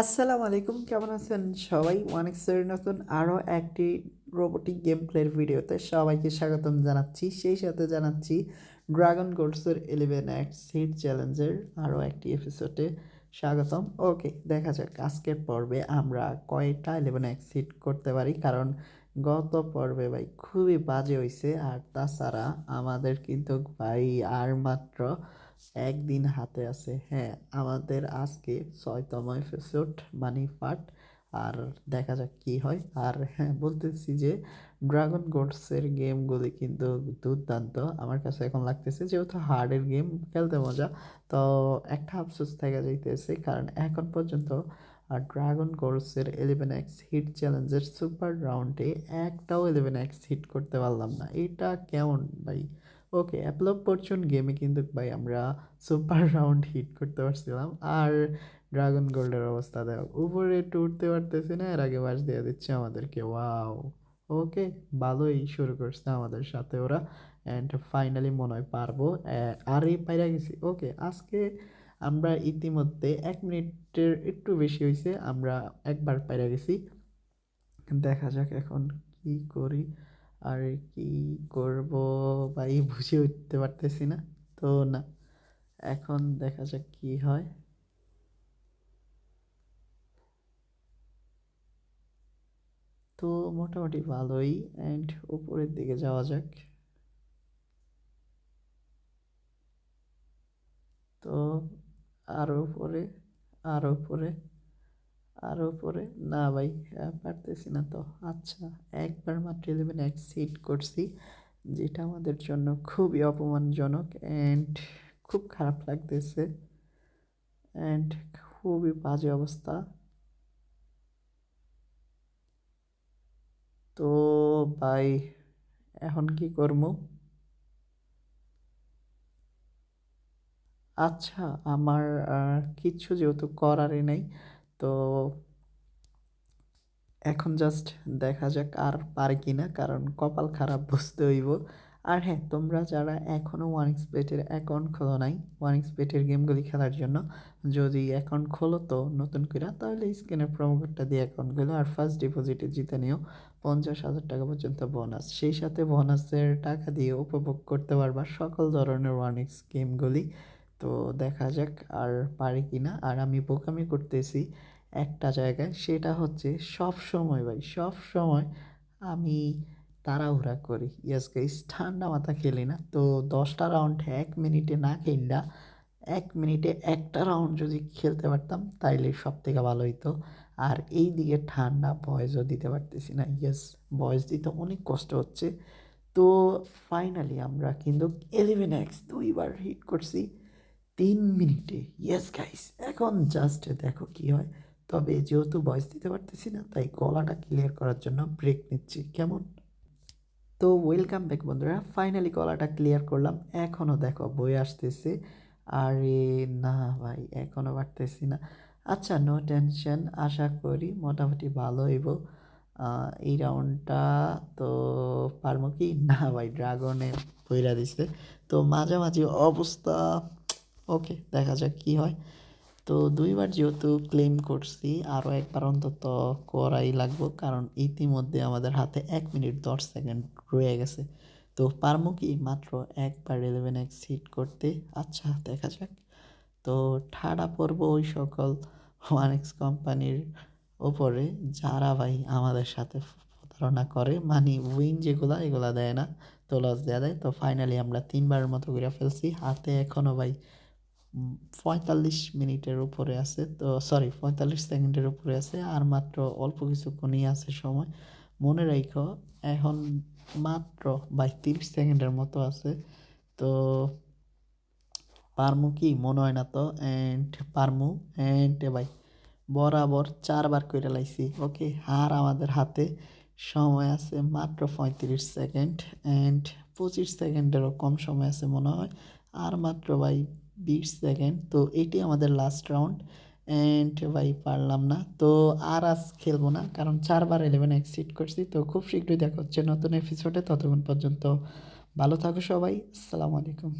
আসসালামু আলাইকুম, কেমন আছেন সবাই? ওয়ান এক্সের নতুন আরও একটি রোবোটিক গেম প্লের ভিডিওতে সবাইকে স্বাগতম জানাচ্ছি। সেই সাথে জানাচ্ছি ড্রাগন গোল্ডসের ইলেভেন এক্স হিট চ্যালেঞ্জের আরও একটি এপিসোডে স্বাগতম। ওকে দেখা যাক আজকের পর্বে আমরা কয়টা ইলেভেন এক্স হিট করতে পারি, কারণ গত পর্বে ভাই খুবই বাজে হয়েছে আর তাছাড়া আমাদের কিন্তু ভাই আর মাত্র একদিন হাতে আছে হ্যাঁ আমাদের আজকে ছয়তম এপিসোড মানি পার্ট আর দেখা যাক কি হয়। আর হ্যাঁ বলতেছি যে ড্রাগন গোডসের গেমগুলি কিন্তু দুর্দান্ত। আমার কাছে এখন লাগতেছে যেহেতু হার্ডের গেম, খেলতে মজা, তো একটা আফসোস থেকে যাইতেছে। কারণ এখন পর্যন্ত আর ড্রাগন গোলসের ইলেভেন এক্স হিট চ্যালেঞ্জের সুপার রাউন্ডে একটাও ইলেভেন এক্স হিট করতে পারলাম না। এটা কেমন ভাই? ওকে অ্যাপল অফ ফরচুন গেমে কিন্তু ভাই আমরা সুপার রাউন্ড হিট করতে পারছিলাম। আর ড্রাগন গোল্ডের অবস্থা দেখো, উপরে উঠতে পারতেছি না, এর আগে বাস দিয়ে দিচ্ছে আমাদেরকে ওয়াও ওকে ভালোই শুরু করছে আমাদের সাথে ওরা অ্যান্ড ফাইনালি মনে হয় পারব। আর এই পাইরা গেছি। ওকে আজকে আমরা ইতিমধ্যে এক মিনিটের একটু বেশি হয়েছে আমরা একবার পাইরা গেছি। দেখা যাক এখন কি করি। আর কি করব? ভাই, বুঝে উঠতে পারতেছি না। তো না, এখন দেখা যাক কি হয়। তো মোটামুটি ভালোই। অ্যান্ড উপরের দিকে যাওয়া যাক। তো আরও উপরে আরও উপরে। আরও উপরে, না ভাই পারতেছি না তো। আচ্ছা একবার মাত্র ইলেভেন এক্সিড করছি, যেটা আমাদের জন্য খুবই অপমানজনক অ্যান্ড খুব খারাপ লাগতেছে অ্যান্ড খুবই বাজে অবস্থা। তো ভাই, এখন কি করব? আচ্ছা আমার কিচ্ছু যেহেতু করারই নেই তো এখন জাস্ট দেখা যাক আর পারে কি না, কারণ কপাল খারাপ বুঝতে হইব। আর হ্যাঁ তোমরা যারা এখনও ওয়ান এক্স বেটের অ্যাকাউন্ট খোলো নাই ওয়ান এক্স বেটের গেমগুলি খেলার জন্য, যদি অ্যাকাউন্ট খোলো তো নতুন করে তাহলে স্ক্রিনের প্রোমো কোডটা দিয়ে অ্যাকাউন্ট খোলো আর ফার্স্ট ডিপোজিটে জিতে নিও। পঞ্চাশ হাজার টাকা পর্যন্ত বোনাস সেই সাথে বোনাসের টাকা দিয়ে উপভোগ করতে পারবা সকল ধরনের ওয়ান এক্স গেমগুলি তো দেখা যাক আর পারি কি না আর আমি বোকামি করতেছি একটা জায়গায়, সেটা হচ্ছে সব সময় ভাই, সব সময় আমি তাড়াহুড়া করি। ইয়াস গাইস ঠান্ডা মাথা খেলি না। তো দশটা রাউন্ড এক মিনিটে না খেললা এক মিনিটে একটা রাউন্ড যদি খেলতে পারতাম, তাইলে সব থেকে ভালো হইতো। আর এই দিকে ঠান্ডা ভয়েসও দিতে পারতেছি না। ইয়েস ভয়েস দিতে অনেক কষ্ট হচ্ছে। তো ফাইনালি আমরা কিন্তু এলেভেন এক্স দুইবার হিট করছি। তিন মিনিটে। ইয়েস গাইস এখন জাস্ট দেখো কি হয়। তবে যেহেতু ভয়েস দিতে পারতেছি না, তাই গলাটা ক্লিয়ার করার জন্য ব্রেক নিচ্ছি। কেমন? তো ওয়েলকাম ব্যাক বন্ধুরা ফাইনালি গলাটা ক্লিয়ার করলাম। এখনও দেখো বই আসতেছে। আরে না ভাই এখনও পারতেছি না। আচ্ছা নো টেনশন আশা করি মোটামুটি ভালো হইব। এই রাউন্ডটা তো পারব কি? না ভাই ড্রাগনে বইরা দিছে। তো মাঝামাঝি অবস্থা ওকে, দেখা যাক কী হয়। তো দুইবার যেহেতু ক্লেম করছি আরও একবার অন্তত করাই লাগবো, কারণ ইতিমধ্যে আমাদের হাতে এক মিনিট দশ সেকেন্ড রয়ে গেছে। তো পারমো কি মাত্র একবার ইলেভেন এক্স হিট করতে? আচ্ছা দেখা যাক। তো ঠাড়া পড়ব ওই সকল ওয়ান এক্স কোম্পানির ওপরে, যারা ভাই আমাদের সাথে প্রতারণা করে মানে উইন যেগুলা, এগুলা দেয় না, তো লস দেওয়া দেয়। তো ফাইনালি আমরা তিনবারের মতো করে ফেলছি, হাতে এখনও ভাই পঁয়তাল্লিশ মিনিটের উপরে আছে, তো সরি পঁয়তাল্লিশ সেকেন্ডের উপরে আছে, আর মাত্র অল্প কিছুক্ষণই আছে সময়। মনে রাখো এখন মাত্র বাই তিরিশ সেকেন্ডের মতো আছে, তো পারমু কি? মনে হয় না তো। অ্যান্ড পারমু অ্যান্ড ভাই বরাবর চারবার করে লাইছি ওকে আর আমাদের হাতে সময় আছে মাত্র পঁয়ত্রিশ সেকেন্ড অ্যান্ড পঁচিশ সেকেন্ডেরও কম সময় আছে মনে হয়। আর মাত্র ভাই বিশ সেকেন্ড তো এটি আমাদের লাস্ট রাউন্ড অ্যান্ড ভাই পারলাম না। তো আর আজ খেলব না, কারণ চারবার ইলেভেন এক্সিট করছি। তো খুব শীঘ্রই দেখা হচ্ছে নতুন এপিসোডে ততক্ষণ পর্যন্ত ভালো থাকো সবাই। আসসালামু আলাইকুম।